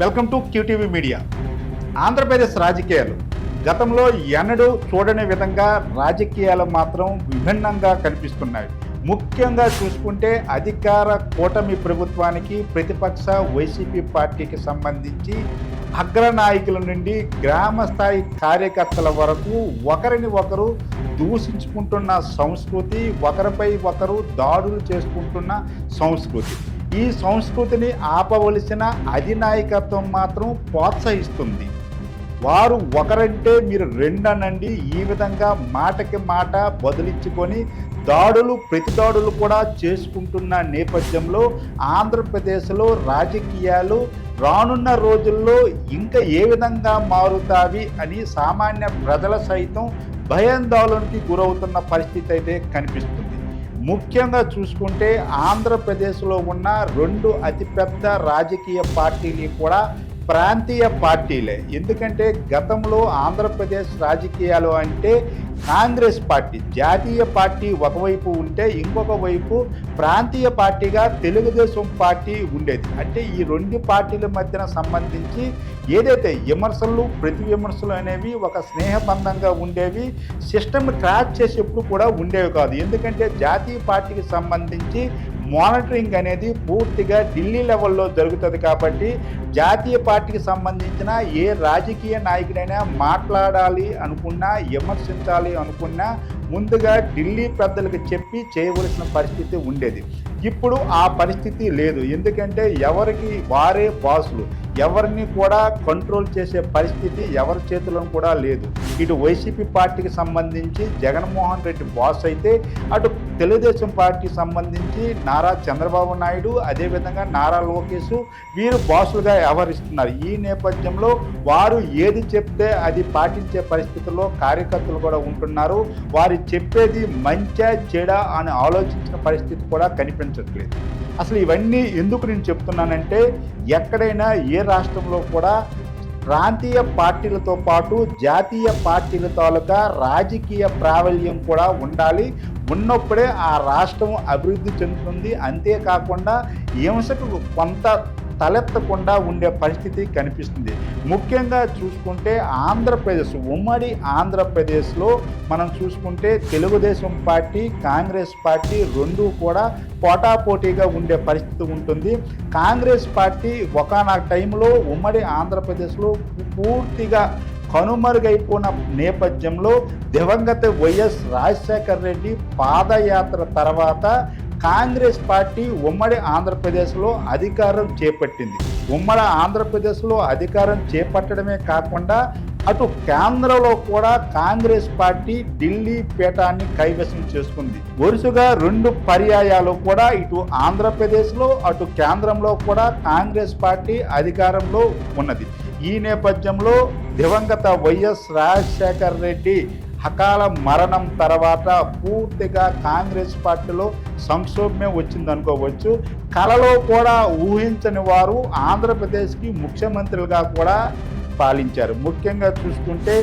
Welcome to QTV media. Andhra Pradesh రాజకీయాలు. గతంలో ఎన్నడూ చూడని విధంగా రాజకీయాలు మాత్రం విభిన్నంగా కనిపిస్తున్నాయి. ముఖ్యంగా చూసుకుంటే అధికార కూటమి ప్రభుత్వానికి ప్రతిపక్ష వైసీపీ పార్టీకి సంబంధించి అగ్రనాయకుల నుండి గ్రామ స్థాయి కార్యకర్తల వరకు ఒకరిని ఒకరు దూషించుకుంటున్న సంస్కృతి ఒకరిపై ఒకరు దాడులు చేసుకుంటున్న సంస్కృతి. ఈ సంస్కృతిని ఆపవలసిన అధినాయకత్వం మాత్రం ప్రోత్సహిస్తుంది. వారు ఒకరంటే మీరు రెండనండి ఈ విధంగా మాటకి మాట బదిలించుకొని దాడులు ప్రతి దాడులు కూడా చేసుకుంటున్న నేపథ్యంలో ఆంధ్రప్రదేశ్లో రాజకీయాలు రానున్న రోజుల్లో ఇంకా ఏ విధంగా మారుతావి అని సామాన్య ప్రజల సైతం భయాందోళనకి గురవుతున్న పరిస్థితి అయితే కనిపిస్తుంది. ముఖ్యంగా చూసుకుంటే ఆంధ్రప్రదేశ్లో ఉన్న రెండు అతిపెద్ద రాజకీయ పార్టీలు కూడా ప్రాంతీయ పార్టీలే. ఎందుకంటే గతంలో ఆంధ్రప్రదేశ్ రాజకీయాలు అంటే కాంగ్రెస్ పార్టీ జాతీయ పార్టీ ఒకవైపు ఉంటే ఇంకొక వైపు ప్రాంతీయ పార్టీగా తెలుగుదేశం పార్టీ ఉండేది. అంటే ఈ రెండు పార్టీల మధ్యన సంబంధించి ఏదైతే విమర్శలు ప్రతి విమర్శలు అనేవి ఒక స్నేహబంధంగా ఉండేవి సిస్టమ్ క్రాక్ చేసేప్పుడు కూడా ఉండేవి కాదు. ఎందుకంటే జాతీయ పార్టీకి సంబంధించి మానిటరింగ్ అనేది పూర్తిగా ఢిల్లీ లెవెల్లో జరుగుతుంది కాబట్టి జాతీయ పార్టీకి సంబంధించిన ఏ రాజకీయ నాయకుడైనా మాట్లాడాలి అనుకున్నా విమర్శించాలి అనుకున్నా ముందుగా ఢిల్లీ పెద్దలకు చెప్పి చేయవలసిన పరిస్థితి ఉండేది. ఇప్పుడు ఆ పరిస్థితి లేదు. ఎందుకంటే ఎవరికి? వారే బాసులు. ఎవరిని కూడా కంట్రోల్ చేసే పరిస్థితి ఎవరి చేతిలో కూడా లేదు. ఇటు వైసీపీ పార్టీకి సంబంధించి జగన్మోహన్ రెడ్డి బాస్ అయితే అటు తెలుగుదేశం పార్టీకి సంబంధించి నారా చంద్రబాబు నాయుడు అదేవిధంగా నారా లోకేష్ వీరు బాసులుగా వ్యవహరిస్తున్నారు. ఈ నేపథ్యంలో వారు ఏది చెప్తే అది పాటించే పరిస్థితుల్లో కార్యకర్తలు కూడా ఉంటున్నారు. వారు చెప్పేది మంచా చెడా అని ఆలోచించిన పరిస్థితి కూడా కనిపించట్లేదు. అసలు ఇవన్నీ ఎందుకు నేను చెప్తున్నానంటే ఎక్కడైనా ఏ రాష్ట్రంలో కూడా ప్రాంతీయ పార్టీలతో పాటు జాతీయ పార్టీల తాలూకా రాజకీయ ప్రాబల్యం కూడా ఉండాలి. ఉన్నప్పుడే ఆ రాష్ట్రం అభివృద్ధి చెందుతుంది. అంతేకాకుండా హింసకు కొంత తలెత్తకుండా ఉండే పరిస్థితి కనిపిస్తుంది. ముఖ్యంగా చూసుకుంటే ఆంధ్రప్రదేశ్ ఉమ్మడి ఆంధ్రప్రదేశ్లో మనం చూసుకుంటే తెలుగుదేశం పార్టీ కాంగ్రెస్ పార్టీ రెండు కూడా పోటాపోటీగా ఉండే పరిస్థితి ఉంటుంది. కాంగ్రెస్ పార్టీ ఒకనొక టైంలో ఉమ్మడి ఆంధ్రప్రదేశ్లో పూర్తిగా కనుమరుగైపోయిన నేపథ్యంలో దివంగత వైఎస్ రాజశేఖర్ రెడ్డి పాదయాత్ర తర్వాత కాంగ్రెస్ పార్టీ ఉమ్మడి ఆంధ్రప్రదేశ్లో అధికారం చేపట్టింది. ఉమ్మడి ఆంధ్రప్రదేశ్లో అధికారం చేపట్టడమే కాకుండా అటు కేంద్రంలో కూడా కాంగ్రెస్ పార్టీ ఢిల్లీ పీఠాన్ని కైవసం చేసుకుంది. వరుసగా రెండు పర్యాయాలు కూడా ఇటు ఆంధ్రప్రదేశ్లో అటు కేంద్రంలో కూడా కాంగ్రెస్ పార్టీ అధికారంలో ఉన్నది. ఈ నేపథ్యంలో దివంగత వైఎస్ రాజశేఖర్ రెడ్డి అకాల మరణం తర్వాత పూర్తిగా కాంగ్రెస్ పార్టీలో సంక్షోభమే వచ్చిందనుకోవచ్చు కలలో కూడా ఊహించని వారు ఆంధ్రప్రదేశ్కి ముఖ్యమంత్రులుగా కూడా పాలించారు. ముఖ్యంగా చూసుకుంటే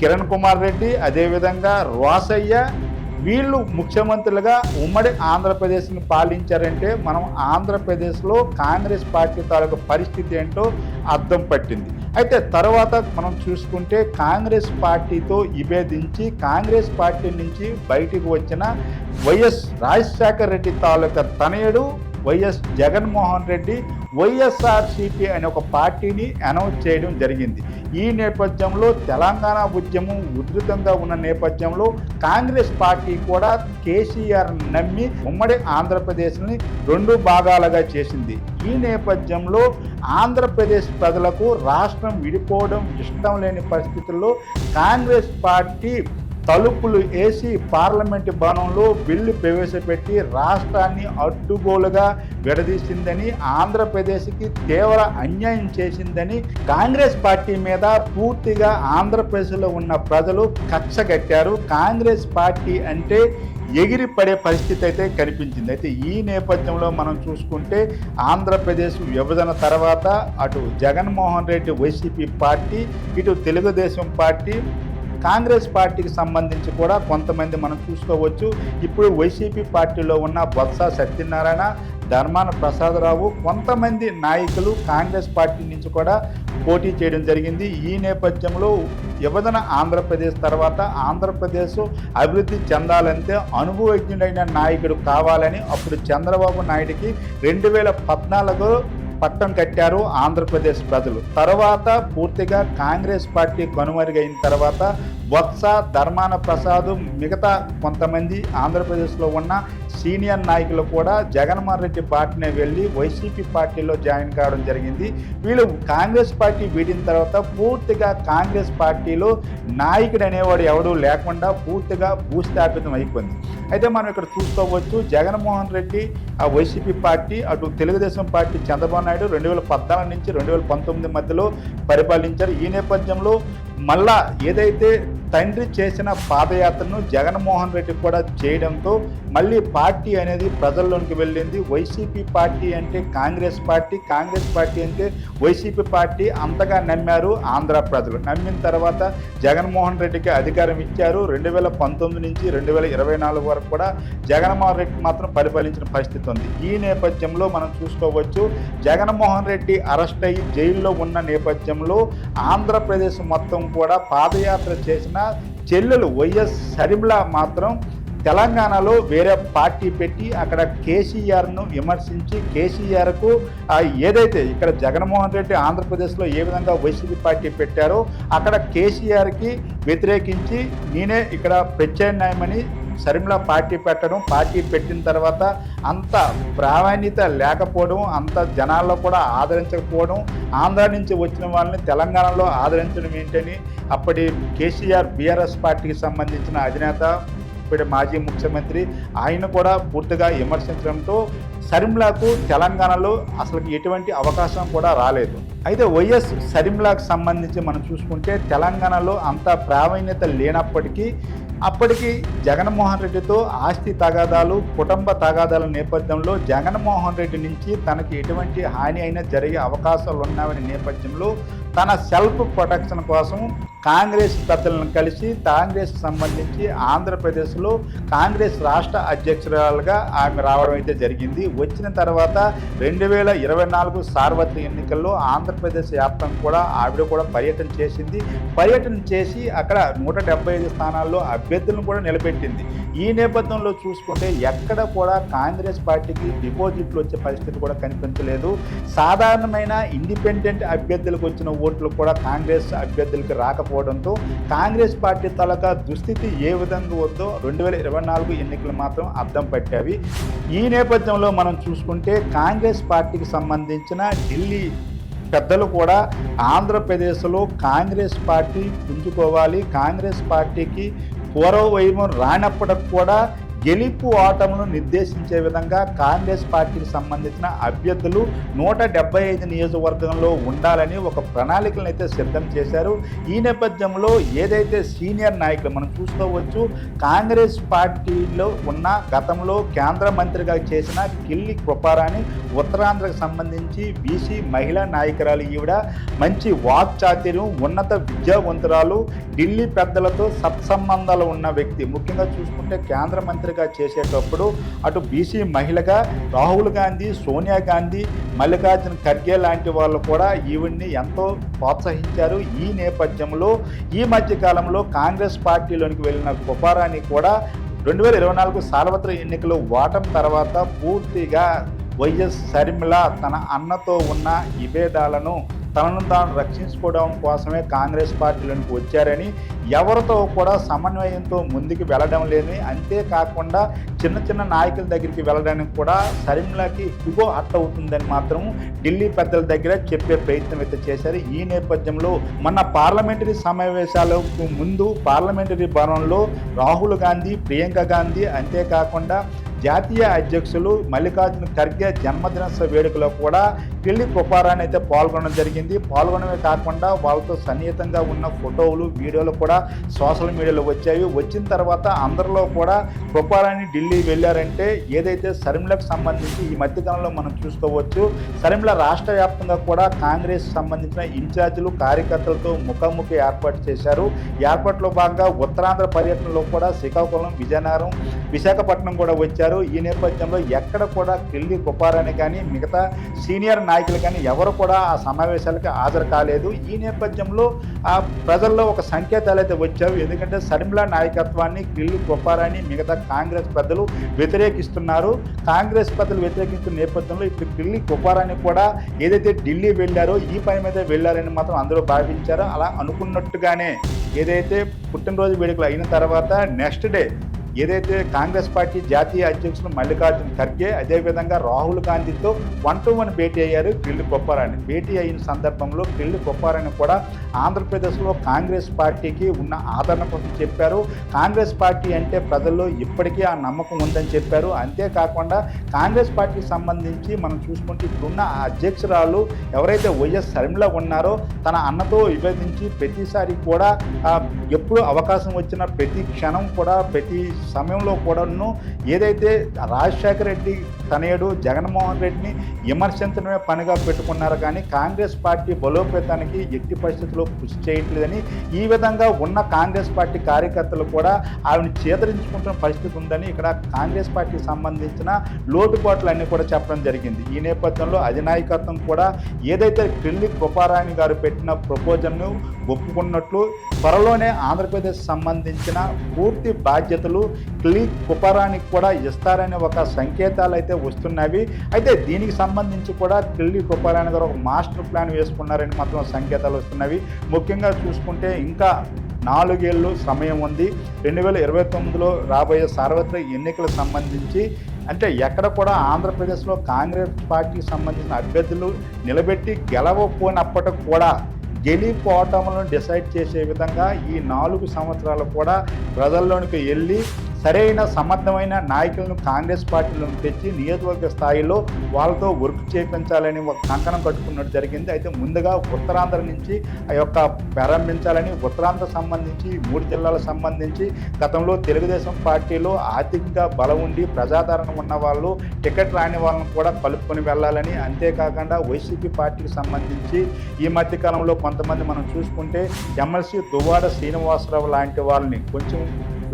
కిరణ్ కుమార్ రెడ్డి అదేవిధంగా రోసయ్య వీళ్ళు ముఖ్యమంత్రులుగా ఉమ్మడి ఆంధ్రప్రదేశ్ని పాలించారంటే మనం ఆంధ్రప్రదేశ్లో కాంగ్రెస్ పార్టీ తాలూకు పరిస్థితి ఏంటో అర్థం పట్టింది. అయితే తర్వాత మనం చూసుకుంటే కాంగ్రెస్ పార్టీతో విభేదించి కాంగ్రెస్ పార్టీ నుంచి బయటికి వచ్చిన వైఎస్ రాజశేఖర రెడ్డి తాలూకా తనయుడు వైఎస్ జగన్మోహన్ రెడ్డి వైఎస్ఆర్సిపి అనే ఒక పార్టీని అనౌన్స్ చేయడం జరిగింది. ఈ నేపథ్యంలో తెలంగాణ ఉద్యమం ఉధృతంగా ఉన్న నేపథ్యంలో కాంగ్రెస్ పార్టీ కూడా కేసీఆర్ నమ్మి ఉమ్మడి ఆంధ్రప్రదేశ్ని రెండు భాగాలుగా చేసింది. ఈ నేపథ్యంలో ఆంధ్రప్రదేశ్ ప్రజలకు రాష్ట్రం విడిపోవడం ఇష్టం లేని పరిస్థితుల్లో కాంగ్రెస్ పార్టీ తలుపులు వేసి పార్లమెంటు భవనంలో బిల్లు ప్రవేశపెట్టి రాష్ట్రాన్ని అడ్డుగోలుగా విడదీసిందని ఆంధ్రప్రదేశ్కి తీవ్ర అన్యాయం చేసిందని కాంగ్రెస్ పార్టీ మీద పూర్తిగా ఆంధ్రప్రదేశ్లో ఉన్న ప్రజలు కక్షగట్టారు కాంగ్రెస్ పార్టీ అంటే ఎగిరి పడే పరిస్థితి అయితే కనిపించింది. అయితే ఈ నేపథ్యంలో మనం చూసుకుంటే ఆంధ్రప్రదేశ్ విభజన తర్వాత అటు జగన్మోహన్ రెడ్డి వైసీపీ పార్టీ ఇటు తెలుగుదేశం పార్టీ కాంగ్రెస్ పార్టీకి సంబంధించి కూడా కొంతమంది మనం చూసుకోవచ్చు. ఇప్పుడు వైసీపీ పార్టీలో ఉన్న బొత్స సత్యనారాయణ ధర్మాన ప్రసాదరావు కొంతమంది నాయకులు కాంగ్రెస్ పార్టీ నుంచి కూడా పోటీ చేయడం జరిగింది. ఈ నేపథ్యంలో విభజన ఆంధ్రప్రదేశ్ తర్వాత ఆంధ్రప్రదేశ్ అభివృద్ధి చెందాలంటే అనుభవజ్ఞుడైన నాయకుడు కావాలని అప్పుడు చంద్రబాబు నాయుడికి రెండు వేల పద్నాలుగు పట్టం కట్టారు ఆంధ్రప్రదేశ్ ప్రజలు. తర్వాత పూర్తిగా కాంగ్రెస్ పార్టీ కనుమరుగైన తర్వాత బొత్స ధర్మాన ప్రసాద్ మిగతా కొంతమంది ఆంధ్రప్రదేశ్లో ఉన్న సీనియర్ నాయకులు కూడా జగన్మోహన్ రెడ్డి పార్టీనే వెళ్ళి వైసీపీ పార్టీలో జాయిన్ కావడం జరిగింది. వీళ్ళు కాంగ్రెస్ పార్టీ వీడిన తర్వాత పూర్తిగా కాంగ్రెస్ పార్టీలో నాయకుడు అనేవాడు ఎవడూ లేకుండా పూర్తిగా భూస్థాపితం అయిపోయింది. అయితే మనం ఇక్కడ చూసుకోవచ్చు జగన్మోహన్ రెడ్డి ఆ వైసీపీ పార్టీ అటు తెలుగుదేశం పార్టీ చంద్రబాబు నాయుడు రెండు వేల పద్నాలుగు నుంచి రెండు వేల పంతొమ్మిది మధ్యలో పరిపాలించారు. ఈ నేపథ్యంలో మళ్ళా ఏదైతే తండ్రి చేసిన పాదయాత్రను జగన్మోహన్ రెడ్డి కూడా చేయడంతో మళ్ళీ పార్టీ అనేది ప్రజల్లోనికి వెళ్ళింది. వైసీపీ పార్టీ అంటే కాంగ్రెస్ పార్టీ కాంగ్రెస్ పార్టీ అంటే వైసీపీ పార్టీ అంతగా నమ్మారు ఆంధ్ర ప్రజలు. నమ్మిన తర్వాత జగన్మోహన్ రెడ్డికి అధికారం ఇచ్చారు. రెండు వేల పంతొమ్మిది నుంచి రెండు వేల ఇరవై నాలుగు వరకు కూడా జగన్మోహన్ రెడ్డి మాత్రం పరిపాలించిన పరిస్థితి ఉంది. ఈ నేపథ్యంలో మనం చూసుకోవచ్చు జగన్మోహన్ రెడ్డి అరెస్ట్ అయ్యి జైల్లో ఉన్న నేపథ్యంలో ఆంధ్రప్రదేశ్ మొత్తం కూడా పాదయాత్ర చేసిన చెల్లెలు వైఎస్ షర్మిల మాత్రం తెలంగాణలో వేరే పార్టీ పెట్టి అక్కడ కేసీఆర్ను విమర్శించి కేసీఆర్కు ఏదైతే ఇక్కడ జగన్మోహన్ రెడ్డి ఆంధ్రప్రదేశ్లో ఏ విధంగా వైసీపీ పార్టీ పెట్టారో అక్కడ కేసీఆర్కి వ్యతిరేకించి నేనే ఇక్కడ ప్రత్యామ్నాయమని షర్మిల పార్టీ పెట్టడం పార్టీ పెట్టిన తర్వాత అంత ప్రామాణ్యత లేకపోవడం అంత జనాల్లో కూడా ఆదరించకపోవడం ఆంధ్ర నుంచి వచ్చిన వాళ్ళని తెలంగాణలో ఆదరించడం ఏంటని అప్పటి కేసీఆర్ బీఆర్ఎస్ పార్టీకి సంబంధించిన అధినేత ఇప్పటి మాజీ ముఖ్యమంత్రి ఆయన కూడా పూర్తిగా విమర్శించడంతో షర్మిలాకు తెలంగాణలో అసలు ఎటువంటి అవకాశం కూడా రాలేదు. అయితే వైఎస్ షర్మిలాకు సంబంధించి మనం చూసుకుంటే తెలంగాణలో అంత ప్రావీణ్యత లేనప్పటికీ అప్పటికి జగన్మోహన్ రెడ్డితో ఆస్తి తగాదాలు కుటుంబ తగాదాల నేపథ్యంలో జగన్మోహన్ రెడ్డి నుంచి తనకి ఎటువంటి హాని అయినా జరిగే అవకాశాలు ఉన్నాయనే నేపథ్యంలో తన సెల్ఫ్ ప్రొటెక్షన్ కోసం కాంగ్రెస్ పెద్దలను కలిసి కాంగ్రెస్ సంబంధించి ఆంధ్రప్రదేశ్లో కాంగ్రెస్ రాష్ట్ర అధ్యక్షురాలుగా ఆమె రావడం అయితే జరిగింది. వచ్చిన తర్వాత రెండు వేల ఇరవై నాలుగు సార్వత్రిక ఎన్నికల్లో ఆంధ్రప్రదేశ్ వ్యాప్తం కూడా ఆవిడ కూడా పర్యటన చేసింది. పర్యటన చేసి అక్కడ నూట డెబ్బై ఐదు స్థానాల్లో అభ్యర్థులను కూడా నిలబెట్టింది. ఈ నేపథ్యంలో చూసుకుంటే ఎక్కడ కూడా కాంగ్రెస్ పార్టీకి డిపాజిట్లు వచ్చే పరిస్థితి కూడా కనిపించలేదు. సాధారణమైన ఇండిపెండెంట్ అభ్యర్థులకు వచ్చిన ఓట్లు కూడా కాంగ్రెస్ అభ్యర్థులకి రాకపోవడంతో కాంగ్రెస్ పార్టీ తాలూకా దుస్థితి ఏ విధంగా వద్దో రెండు వేల ఇరవై నాలుగు ఎన్నికలు మాత్రం అర్థం పట్టావి ఈ నేపథ్యంలో మనం చూసుకుంటే కాంగ్రెస్ పార్టీకి సంబంధించిన ఢిల్లీ పెద్దలు కూడా ఆంధ్రప్రదేశ్లో కాంగ్రెస్ పార్టీ పుంజుకోవాలి. కాంగ్రెస్ పార్టీకి పూర్వవైభవం రానప్పటికి కూడా గెలుపు ఓటమును నిర్దేశించే విధంగా కాంగ్రెస్ పార్టీకి సంబంధించిన అభ్యర్థులు నూట డెబ్బై ఐదు నియోజకవర్గంలో ఉండాలని ఒక ప్రణాళికలను అయితే సిద్ధం చేశారు. ఈ నేపథ్యంలో ఏదైతే సీనియర్ నాయకులు మనం చూసుకోవచ్చు కాంగ్రెస్ పార్టీలో ఉన్న గతంలో కేంద్ర మంత్రిగా చేసిన కిల్లి కృపారాణి ఉత్తరాంధ్రకు సంబంధించి బీసీ మహిళా నాయకురాలు ఈవిడ మంచి వాక్చాతుర్యం ఉన్నత విద్యావంతురాలు ఢిల్లీ పెద్దలతో సత్సంబంధాలు ఉన్న వ్యక్తి. ముఖ్యంగా చూసుకుంటే కేంద్ర మంత్రి ముఖ్యమంత్రిగా చేసేటప్పుడు అటు బీసీ మహిళగా రాహుల్ గాంధీ సోనియా గాంధీ మల్లికార్జున ఖర్గే లాంటి వాళ్ళు కూడా ఈవిడ్ని ఎంతో ప్రోత్సహించారు. ఈ నేపథ్యంలో ఈ మధ్యకాలంలో కాంగ్రెస్ పార్టీలోనికి వెళ్ళిన కుపారాని కూడా రెండు వేల ఇరవై నాలుగు సార్వత్రిక ఎన్నికలు ఓటం తర్వాత పూర్తిగా వైఎస్ షర్మిల తన అన్నతో ఉన్న విభేదాలను తనను తాను రక్షించుకోవడం కోసమే కాంగ్రెస్ పార్టీలోనికి వచ్చారని ఎవరితో కూడా సమన్వయంతో ముందుకు వెళ్ళడం లేదని అంతేకాకుండా చిన్న చిన్న నాయకుల దగ్గరికి వెళ్ళడానికి కూడా షర్మిలకి ఇగో హట్ అవుతుందని మాత్రం ఢిల్లీ పెద్దల దగ్గర చెప్పే ప్రయత్నం అయితే చేశారు. ఈ నేపథ్యంలో మన పార్లమెంటరీ సమావేశాలకు ముందు పార్లమెంటరీ భవనంలో రాహుల్ గాంధీ ప్రియాంక గాంధీ అంతేకాకుండా జాతీయ అధ్యక్షులు మల్లికార్జున ఖర్గే జన్మదిన వేడుకలో కూడా ఢిల్లీ కుపారాన్ని అయితే పాల్గొనడం జరిగింది. పాల్గొనడమే కాకుండా వాళ్ళతో సన్నిహితంగా ఉన్న ఫోటోలు వీడియోలు కూడా సోషల్ మీడియాలో వచ్చాయి. వచ్చిన తర్వాత అందరిలో కూడా కుపారాన్ని ఢిల్లీ వెళ్ళారంటే ఏదైతే శర్మిలకు సంబంధించి ఈ మధ్యకాలంలో మనం చూసుకోవచ్చు శర్మిల రాష్ట్ర వ్యాప్తంగా కూడా కాంగ్రెస్ సంబంధించిన ఇన్ఛార్జీలు కార్యకర్తలతో ముఖాముఖి ఏర్పాటు చేశారు. ఏర్పాటులో భాగంగా ఉత్తరాంధ్ర పర్యటనలో కూడా శ్రీకాకుళం విజయనగరం విశాఖపట్నం కూడా వచ్చారు. ఈ నేపథ్యంలో ఎక్కడ కూడా కిల్లి కుపారని కానీ మిగతా సీనియర్ నాయకులు కానీ ఎవరు కూడా ఆ సమావేశాలకు హాజరు కాలేదు. ఈ నేపథ్యంలో ఆ ప్రజల్లో ఒక సంకేతాలు అయితే వచ్చావు ఎందుకంటే షర్మిల నాయకత్వాన్ని కిల్లి కుపారాన్ని మిగతా కాంగ్రెస్ పెద్దలు వ్యతిరేకిస్తున్నారు. కాంగ్రెస్ పెద్దలు వ్యతిరేకిస్తున్న నేపథ్యంలో ఇప్పుడు కిల్లి కుపారాన్ని కూడా ఏదైతే ఢిల్లీ వెళ్ళారో ఈ పని మీద వెళ్ళారని మాత్రం అందరూ భావించారో. అలా అనుకున్నట్టుగానే ఏదైతే పుట్టినరోజు వేడుకలు అయిన తర్వాత నెక్స్ట్ డే ఏదైతే కాంగ్రెస్ పార్టీ జాతీయ అధ్యక్షులు మల్లికార్జున ఖర్గే అదేవిధంగా రాహుల్ గాంధీతో వన్ టు వన్ భేటీ అయ్యారు కిల్లి కొప్పారాని భేటీ అయిన సందర్భంలో కిల్లి కొప్పారాని కూడా ఆంధ్రప్రదేశ్లో కాంగ్రెస్ పార్టీకి ఉన్న ఆదరణ కోసం చెప్పారు. కాంగ్రెస్ పార్టీ అంటే ప్రజల్లో ఇప్పటికీ ఆ నమ్మకం ఉందని చెప్పారు. అంతేకాకుండా కాంగ్రెస్ పార్టీకి సంబంధించి మనం చూసుకుంటే ఇప్పుడున్న అధ్యక్షురాలు ఎవరైతే వైఎస్ శర్మిల ఉన్నారో తన అన్నతో విభేదించి ప్రతిసారి కూడా ఎప్పుడు అవకాశం వచ్చిన ప్రతి క్షణం కూడా ప్రతి సమయంలో కూడాను ఏదైతే రాజశేఖర రెడ్డి తనయుడు జగన్మోహన్ రెడ్డిని విమర్శించడమే పనిగా పెట్టుకున్నారు కానీ కాంగ్రెస్ పార్టీ బలోపేతానికి ఎట్టి పరిస్థితుల్లో కృషి చేయట్లేదని ఈ విధంగా ఉన్న కాంగ్రెస్ పార్టీ కార్యకర్తలు కూడా ఆవిడని చేదరించుకుంటున్న పరిస్థితి ఉందని ఇక్కడ కాంగ్రెస్ పార్టీకి సంబంధించిన లోటుపాట్లు అన్నీ కూడా చెప్పడం జరిగింది. ఈ నేపథ్యంలో అధినాయకత్వం కూడా ఏదైతే పెళ్ళి కృపారాయణ గారు పెట్టిన ప్రపోజల్ను ఒప్పుకున్నట్లు త్వరలోనే ఆంధ్రప్రదేశ్ సంబంధించిన పూర్తి బాధ్యతలు కిల్లి కుపారానికి కూడా ఇస్తారనే ఒక సంకేతాలు అయితే వస్తున్నవి. అయితే దీనికి సంబంధించి కూడా కిల్లి కుపారాణి గారు ఒక మాస్టర్ ప్లాన్ వేసుకున్నారని మాత్రం సంకేతాలు వస్తున్నవి. ముఖ్యంగా చూసుకుంటే ఇంకా నాలుగేళ్ళు సమయం ఉంది. రెండు వేల ఇరవై తొమ్మిదిలో రాబోయే సార్వత్రిక ఎన్నికలకు సంబంధించి అంటే ఎక్కడ కూడా ఆంధ్రప్రదేశ్లో కాంగ్రెస్ పార్టీకి సంబంధించిన అభ్యర్థులు నిలబెట్టి గెలవపోయినప్పటికి కూడా గెలిపోవటములను డిసైడ్ చేసే విధంగా ఈ నాలుగు సంవత్సరాలు కూడా ప్రజల్లోనికి వెళ్ళి సరైన సమర్థమైన నాయకులను కాంగ్రెస్ పార్టీలో తెచ్చి నియోజకవర్గ స్థాయిలో వాళ్ళతో వర్క్ చేయించాలని ఒక కంకణం కట్టుకున్నట్టు జరిగింది. అయితే ముందుగా ఉత్తరాంధ్ర నుంచి ఆ యొక్క ప్రారంభించాలని ఉత్తరాంధ్ర సంబంధించి మూడు జిల్లాలకు సంబంధించి గతంలో తెలుగుదేశం పార్టీలో ఆర్థికంగా బలం ఉండి ప్రజాదరణ ఉన్న వాళ్ళు టికెట్ రాని వాళ్ళని కూడా కలుపుకొని వెళ్ళాలని అంతేకాకుండా వైసీపీ పార్టీకి సంబంధించి ఈ మధ్యకాలంలో కొంతమంది మనం చూసుకుంటే ఎమ్మెల్సీ దువ్వాడ శ్రీనివాసరావు లాంటి వాళ్ళని కొంచెం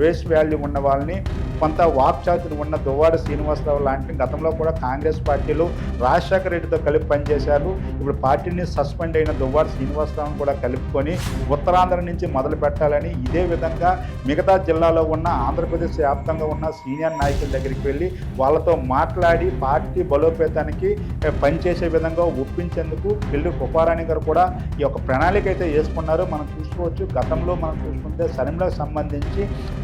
వేస్ట్ వాల్యూ ఉన్న వాళ్ళని కొంత వాక్చాతులు ఉన్న దువ్వాడ శ్రీనివాసరావు లాంటి గతంలో కూడా కాంగ్రెస్ పార్టీలో రాజశేఖర రెడ్డితో కలిపి పనిచేశారు. ఇప్పుడు పార్టీని సస్పెండ్ అయిన దువ్వాడ శ్రీనివాసరావును కూడా కలుపుకొని ఉత్తరాంధ్ర నుంచి మొదలు పెట్టాలని ఇదే విధంగా మిగతా జిల్లాలో ఉన్న ఆంధ్రప్రదేశ్ వ్యాప్తంగా ఉన్న సీనియర్ నాయకుల దగ్గరికి వెళ్ళి వాళ్ళతో మాట్లాడి పార్టీ బలోపేతానికి పనిచేసే విధంగా ఒప్పించేందుకు వెళ్ళి కుపారాణి గారు కూడా ఈ యొక్క ప్రణాళిక అయితే వేసుకున్నారు. మనం చూసుకోవచ్చు. గతంలో మనం చూసుకుంటే సరిమలకు సంబంధించి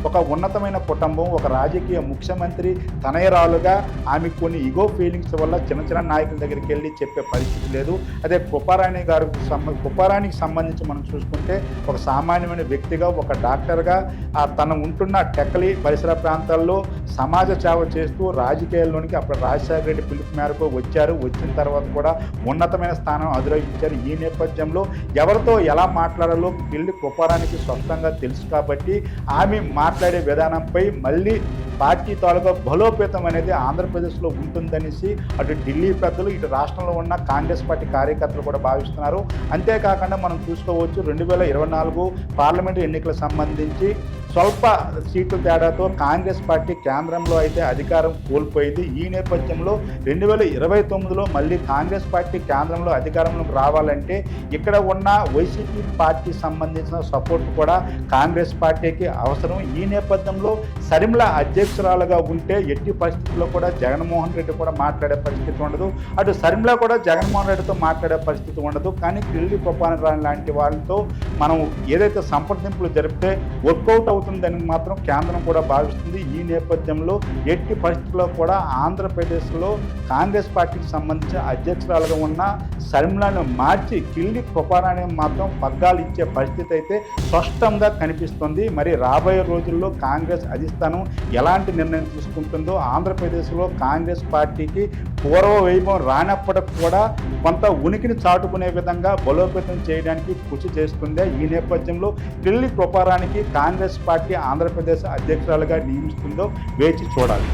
ఒక ఉన్నతమైన కుటుంబం ఒక రాజకీయ ముఖ్యమంత్రి తనయరాలుగా ఆమె కొన్ని ఇగో ఫీలింగ్స్ వల్ల చిన్న చిన్న నాయకుల దగ్గరికి వెళ్ళి చెప్పే పరిస్థితి లేదు. అదే కుపారాణి గారు కుపారానికి సంబంధించి మనం చూసుకుంటే ఒక సామాన్యమైన వ్యక్తిగా ఒక డాక్టర్గా తన తను ఉంటున్న టెక్కలి పరిసర ప్రాంతాల్లో సమాజ సేవ చేస్తూ రాజకీయాల్లోనికి అప్పుడు రాజశేఖర రెడ్డి పిలుపు మేరకు వచ్చారు. వచ్చిన తర్వాత కూడా ఉన్నతమైన స్థానం అధిరోహించారు. ఈ నేపథ్యంలో ఎవరితో ఎలా మాట్లాడాలో పెళ్ళి కుపారానికి స్పష్టంగా తెలుసు కాబట్టి ఆమె మాట్లాడే విధానంపై మళ్ళీ పార్టీ తాలూకా బలోపేతం అనేది ఆంధ్రప్రదేశ్లో ఉంటుందనేసి అటు ఢిల్లీ పెద్దలు ఇటు రాష్ట్రంలో ఉన్న కాంగ్రెస్ పార్టీ కార్యకర్తలు కూడా భావిస్తున్నారు. అంతేకాకుండా మనం చూసుకోవచ్చు రెండు వేల ఇరవై నాలుగు పార్లమెంటు ఎన్నికలకు సంబంధించి స్వల్ప సీట్ల తేడాతో కాంగ్రెస్ పార్టీ కేంద్రంలో అయితే అధికారం కోల్పోయింది. ఈ నేపథ్యంలో రెండు వేల ఇరవై తొమ్మిదిలో మళ్ళీ కాంగ్రెస్ పార్టీ కేంద్రంలో అధికారంలోకి రావాలంటే ఇక్కడ ఉన్న వైసీపీ పార్టీ సంబంధించిన సపోర్ట్ కూడా కాంగ్రెస్ పార్టీకి అవసరం. ఈ నేపథ్యంలో సరిమల అధ్యక్షురాలుగా ఉంటే ఎట్టి పరిస్థితుల్లో కూడా జగన్మోహన్ రెడ్డి కూడా మాట్లాడే పరిస్థితి ఉండదు. అటు సరిమల కూడా జగన్మోహన్ రెడ్డితో మాట్లాడే పరిస్థితి ఉండదు. కానీ కిల్లి కొప్పానరాని లాంటి వాళ్ళతో మనం ఏదైతే సంప్రదింపులు జరిపితే వర్కౌట్ అవుతుందని మాత్రం కేంద్రం కూడా భావిస్తుంది. ఈ నేపథ్యంలో ఎట్టి పరిస్థితుల్లో కూడా ఆంధ్రప్రదేశ్లో కాంగ్రెస్ పార్టీకి సంబంధించిన అధ్యక్షురాలుగా ఉన్న శర్మిలను మార్చి కిల్లి కృపారాణి మాత్రం పగ్గాలు ఇచ్చే పరిస్థితి అయితే స్పష్టంగా కనిపిస్తుంది. మరి రాబోయే రోజుల్లో కాంగ్రెస్ అధిష్టానం ఎలాంటి నిర్ణయం తీసుకుంటుందో ఆంధ్రప్రదేశ్లో కాంగ్రెస్ పార్టీకి పూర్వ వైభవం రానప్పటికి కూడా కొంత ఉనికిని చాటుకునే విధంగా బలోపేతం చేయడానికి కృషి చేస్తుందే. ఈ నేపథ్యంలో కిల్లి కృపారానికి కాంగ్రెస్ పార్టీ పార్టీ ఆంధ్రప్రదేశ్ అధ్యక్షురాలుగా నియమిస్తుందో వేచి చూడాలి.